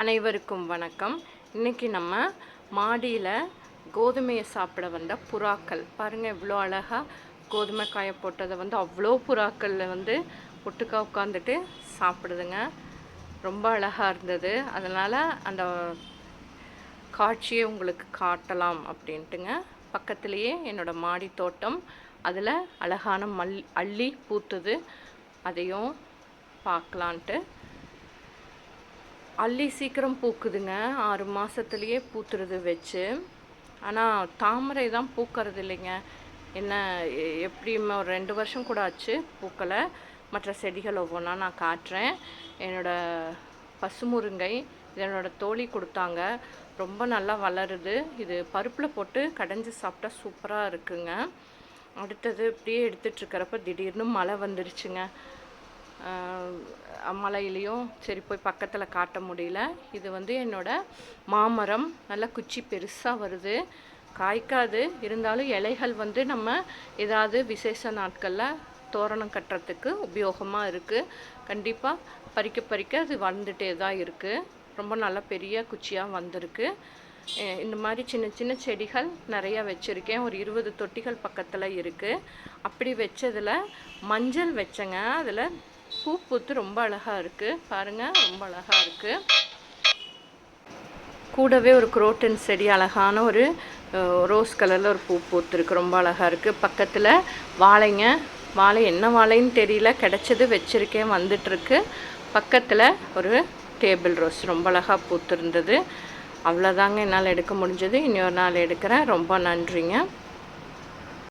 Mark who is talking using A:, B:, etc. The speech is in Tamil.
A: அனைவருக்கும் வணக்கம். இன்றைக்கி நம்ம மாடியில் கோதுமையை சாப்பிட வந்த புறாக்கள். பாருங்கள் இவ்வளோ அழகாக கோதுமை காய போட்டதை வந்து அவ்வளோ புறாக்களில் வந்து ஒட்டுக்கா உட்காந்துட்டு சாப்பிடுதுங்க. ரொம்ப அழகாக இருந்தது. அதனால் அந்த காட்சியை உங்களுக்கு காட்டலாம் அப்படின்ட்டுங்க. பக்கத்துலேயே என்னோடய மாடி தோட்டம். அதில் அழகான மல் அள்ளி பூத்துது. அதையும் பார்க்கலான்ட்டு அள்ளி சீக்கிரம் பூக்குதுங்க. ஆறு மாதத்துலேயே பூத்துறது வச்சு. ஆனால் தாமரை தான் பூக்கறது இல்லைங்க. என்ன எப்படியுமே எப்படியும் ஒரு ரெண்டு வருஷம் கூட ஆச்சு பூக்களை மற்ற செடிகள் ஒவ்வொன்றா நான் காட்டுறேன். என்னோடய பசுமுருங்கை இது என்னோடய தோழி கொடுத்தாங்க. ரொம்ப நல்லா வளருது. இது பருப்பில் போட்டு கடைஞ்சி சாப்பிட்டா சூப்பராக இருக்குங்க. அடுத்தது இப்படியே எடுத்துகிட்ருக்கிறப்ப திடீர்னு மழை வந்துருச்சுங்க. மலையிலையும் சரி போய் பக்கத்தில் காட்ட முடியல. இது வந்து என்னோட மாமரம். நல்லா குச்சி பெருசாக வருது. காய்க்காது. இருந்தாலும் இலைகள் வந்து நம்ம ஏதாவது விசேஷ நாட்களில் தோரணம் கட்டுறதுக்கு உபயோகமாக இருக்குது கண்டிப்பாக பறிக்க பறிக்க அது வளர்ந்துட்டே தான் இருக்குது ரொம்ப நல்ல பெரிய குச்சியாக வந்திருக்கு. இந்த மாதிரி சின்ன சின்ன செடிகள் நிறையா வச்சுருக்கேன். ஒரு இருபது தொட்டிகள் பக்கத்தில் இருக்குது அப்படி வச்சதில் மஞ்சள் வச்சேங்க. அதில் பூ பூத்து ரொம்ப அழகாக இருக்குது பாருங்கள் ரொம்ப அழகாக இருக்குது கூடவே ஒரு குரோட்டன் செடி அழகான ஒரு ரோஸ் கலரில் ஒரு பூ பூத்துருக்கு ரொம்ப அழகாக இருக்குது பக்கத்தில் வாழைங்க. வாழை என்ன வாழைன்னு தெரியல. கிடச்சது வச்சுருக்கேன். வந்துட்டுருக்கு. பக்கத்தில் ஒரு டேபிள் ரோஸ். ரொம்ப அழகாக பூத்துருந்தது. அவ்வளோதாங்க என்னால் எடுக்க முடிஞ்சது. இன்னொரு நாள் எடுக்கிறேன். ரொம்ப நன்றிங்க.